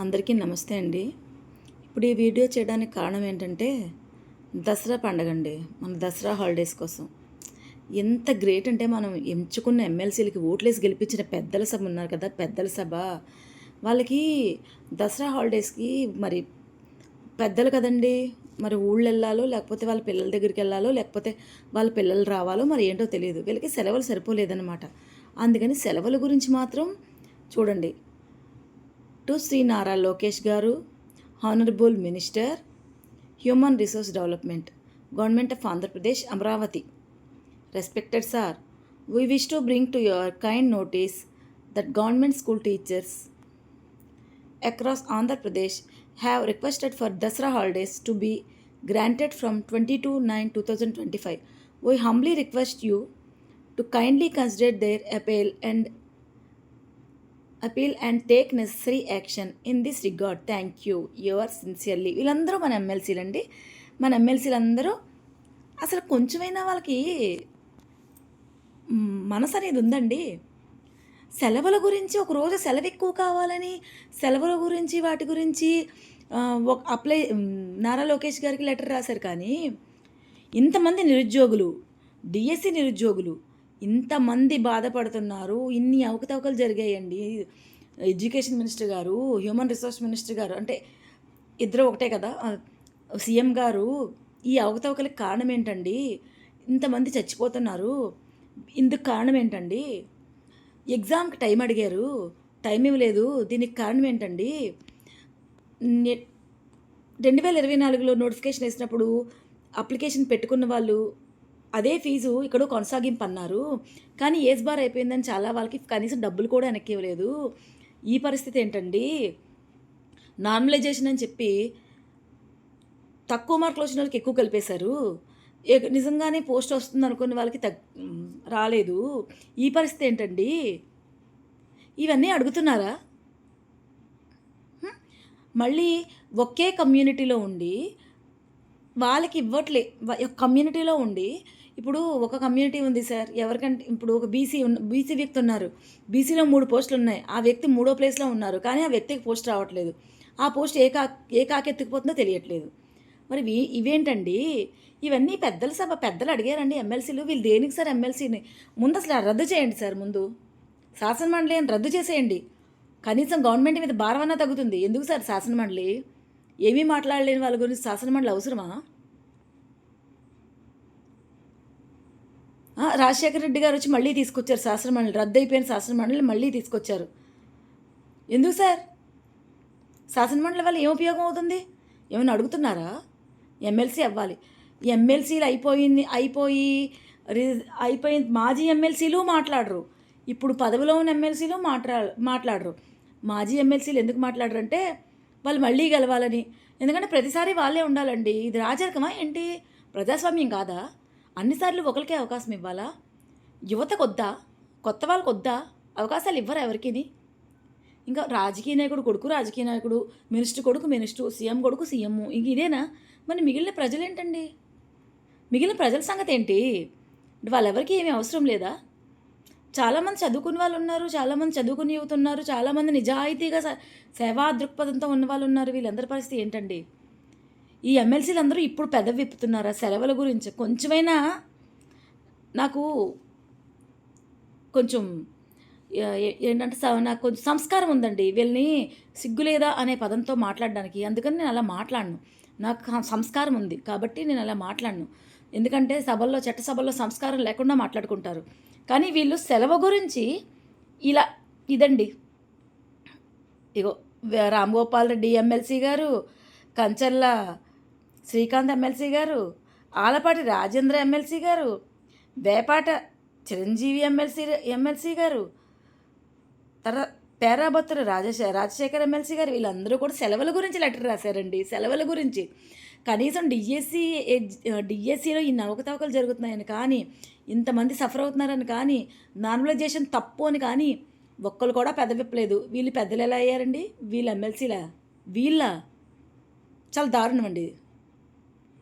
అందరికీ నమస్తే అండి. ఇప్పుడు ఈ వీడియో చేయడానికి కారణం ఏంటంటే దసరా పండగ అండి. మన దసరా హాలిడేస్ కోసం. ఎంత గ్రేట్ అంటే మనం ఎంచుకున్న ఎమ్మెల్సీలకి ఓట్లేసి గెలిపించిన పెద్దల సభ ఉన్నారు కదా పెద్దల సభ. వాళ్ళకి దసరా హాలిడేస్కి మరి పెద్దలు కదండి. మరి ఊళ్ళు వెళ్ళాలో లేకపోతే వాళ్ళ పిల్లల దగ్గరికి వెళ్ళాలో లేకపోతే వాళ్ళ పిల్లలు రావాలో మరి ఏంటో తెలియదు. వీళ్ళకి సెలవులు సరిపోలేదన్నమాట. అందుకని సెలవుల గురించి మాత్రం చూడండి. టు శ్రీ నారా లోకేష్ గారు honourable minister human resource development government of Andhra Pradesh Amaravati respected sir we wish to bring to your kind notice that government school teachers across Andhra Pradesh have requested for Dasra holidays to be granted from 22 9 2025. We humbly request you to kindly consider their appeal and appeal and take necessary action in this regard. Thank you. Your sincerely. వీళ్ళందరూ మన ఎమ్మెల్సీలు అండి. మన ఎమ్మెల్సీలు అందరూ అసలు కొంచెమైనా వాళ్ళకి మనసు అనేది ఉందండి. సెలవుల గురించి ఒక రోజు సెలవు ఎక్కువ కావాలని సెలవుల గురించి వాటి గురించి ఒక అప్లై నారా లోకేష్ గారికి లెటర్ రాశారు కానీ ఇంతమంది నిరుద్యోగులు డిఎస్సి నిరుద్యోగులు ఇంతమంది బాధపడుతున్నారు ఇన్ని అవకతవకలు జరిగాయండి. ఎడ్యుకేషన్ మినిస్టర్ గారు హ్యూమన్ రిసోర్స్ మినిస్టర్ గారు అంటే ఇద్దరు ఒకటే కదా? సీఎం గారు ఈ అవకతవకలకు కారణం ఏంటండి? ఇంతమంది చచ్చిపోతున్నారు. ఇందుకు కారణం ఏంటండి? ఎగ్జామ్కి టైం అడిగారు. టైం ఇవ్వలేదు. దీనికి కారణం ఏంటండి? రెండు వేల ఇరవై నాలుగులో నోటిఫికేషన్ వేసినప్పుడు అప్లికేషన్ పెట్టుకున్న వాళ్ళు అదే ఫీజు ఇక్కడ కొనసాగింపు అన్నారు కానీ ఏజ్ బార్ అయిపోయిందని చాలా వాళ్ళకి కనీసం డబ్బులు కూడా వెనక్కి ఇవ్వలేదు ఈ పరిస్థితి ఏంటండి? నార్మలైజేషన్ అని చెప్పి తక్కువ మార్కులు వచ్చిన వాళ్ళకి ఎక్కువ కలిపేశారు. నిజంగానే పోస్ట్ వస్తుంది అనుకున్న వాళ్ళకి తగ్ రాలేదు. ఈ పరిస్థితి ఏంటండి? ఇవన్నీ అడుగుతున్నారా? మళ్ళీ ఒకే కమ్యూనిటీలో ఉండి వాళ్ళకి ఇవ్వట్లే. ఒక కమ్యూనిటీలో ఉండి ఇప్పుడు ఒక కమ్యూనిటీ ఉంది సార్ ఎవరికంటే ఇప్పుడు ఒక బీసీ ఉన్న బీసీ వ్యక్తి ఉన్నారు. బీసీలో మూడు పోస్టులు ఉన్నాయి. ఆ వ్యక్తి మూడో ప్లేస్లో ఉన్నారు కానీ ఆ వ్యక్తికి పోస్ట్ రావట్లేదు. ఆ పోస్ట్ ఏ కా ఏ కాకెత్తుకుపోతుందో తెలియట్లేదు. మరి ఇవేంటండి? ఇవన్నీ పెద్దల సభ పెద్దలు అడిగారండి ఎమ్మెల్సీలు. వీళ్ళు దేనికి సార్ ఎమ్మెల్సీని? ముందు అసలు రద్దు చేయండి సార్ ముందు. శాసనమండలి అని రద్దు చేసేయండి. కనీసం గవర్నమెంట్ మీద భారమన్నా తగ్గుతుంది. ఎందుకు సార్ శాసనమండలి? ఏమీ మాట్లాడలేని వాళ్ళ గురించి శాసనమండలి అవసరమా? రాజశేఖర రెడ్డి గారు వచ్చి మళ్ళీ తీసుకొచ్చారు శాసనమండలి రద్దయిపోయిన రద్దు అయిపోయిన మళ్ళీ తీసుకొచ్చారు. ఎందుకు సార్? శాసనమండలి వల్ల ఏం ఉపయోగం అవుతుంది? ఏమైనా అడుగుతున్నారా? ఎమ్మెల్సీ అవ్వాలి. ఎమ్మెల్సీలు అయిపోయింది అయిపోయి రి- మాజీ ఎమ్మెల్సీలు మాట్లాడరు. ఇప్పుడు పదవిలో ఉన్న ఎమ్మెల్సీలు మాట్లా మాట్లాడరు. మాజీ ఎమ్మెల్సీలు ఎందుకు మాట్లాడరు అంటే వాళ్ళు మళ్ళీ గెలవాలని. ఎందుకంటే ప్రతిసారి వాళ్ళే ఉండాలండి. ఇది రాజరికమా ఏంటి? ప్రజాస్వామ్యం కాదా? అన్నిసార్లు ఒకరికే అవకాశం ఇవ్వాలా? యువతకు వద్దా కొత్త వాళ్ళకి వద్దా అవకాశాలు ఇవ్వరు ఎవరికిని? ఇంకా రాజకీయ నాయకుడు కొడుకు రాజకీయ నాయకుడు మినిస్టర్ కొడుకు మినిస్టర్ సీఎం కొడుకు సీఎం ఇంక ఇదేనా? మరి మిగిలిన ప్రజలు ఏంటండి మిగిలిన ప్రజల సంగతి ఏంటి వాళ్ళెవరికి ఏమీ అవసరం లేదా? చాలామంది చదువుకున్న వాళ్ళు ఉన్నారు చాలామంది చదువుకుని యువత ఉన్నారు చాలామంది నిజాయితీగా సేవా దృక్పథంతో ఉన్న వాళ్ళు ఉన్నారు. వీళ్ళందరి పరిస్థితి ఏంటండి? ఈ ఎమ్మెల్సీలు అందరూ ఇప్పుడు పెద్ద ఆ సెలవుల గురించి కొంచెమైనా నాకు కొంచెం ఏంటంటే స- నాకు కొంచెం సంస్కారం ఉందండి. వీళ్ళని సిగ్గు లేదా అనే పదంతో మాట్లాడడానికి. అందుకని నేను అలా మాట్లాడను. నాకు సంస్కారం ఉంది కాబట్టి నేను అలా మాట్లాడను. ఎందుకంటే సభల్లో చట్టసభల్లో సంస్కారం లేకుండా మాట్లాడుకుంటారు. కానీ వీళ్ళు సెలవు గురించి ఇలా ఇదండి. ఇగో రామ్ గోపాల్ రెడ్డి ఎమ్మెల్సీ గారు కంచర్ల శ్రీకాంత్ ఎమ్మెల్సీ గారు ఆలపాటి రాజేంద్ర ఎమ్మెల్సీ గారు వేపాట చిరంజీవి ఎమ్మెల్సీ ఎమ్మెల్సీ గారు తర్వాత పేరాబత్తుల రాజశే రాజశేఖర్ ఎమ్మెల్సీ గారు వీళ్ళందరూ కూడా సెలవుల గురించి లెటర్ రాశారండి సెలవుల గురించి. కనీసం డిఎస్సి డిఎస్సిలో ఈ నవకతవకలు జరుగుతున్నాయని కానీ ఇంతమంది సఫర్ అవుతున్నారని కానీ నార్మలైజేషన్ తప్పు అని కానీ ఒక్కరు కూడా పెదవిప్పలేదు. వీళ్ళు పెద్దలు ఎలా అయ్యారండి? వీళ్ళు ఎమ్మెల్సీలా వీళ్ళ చాలా దారుణం అండి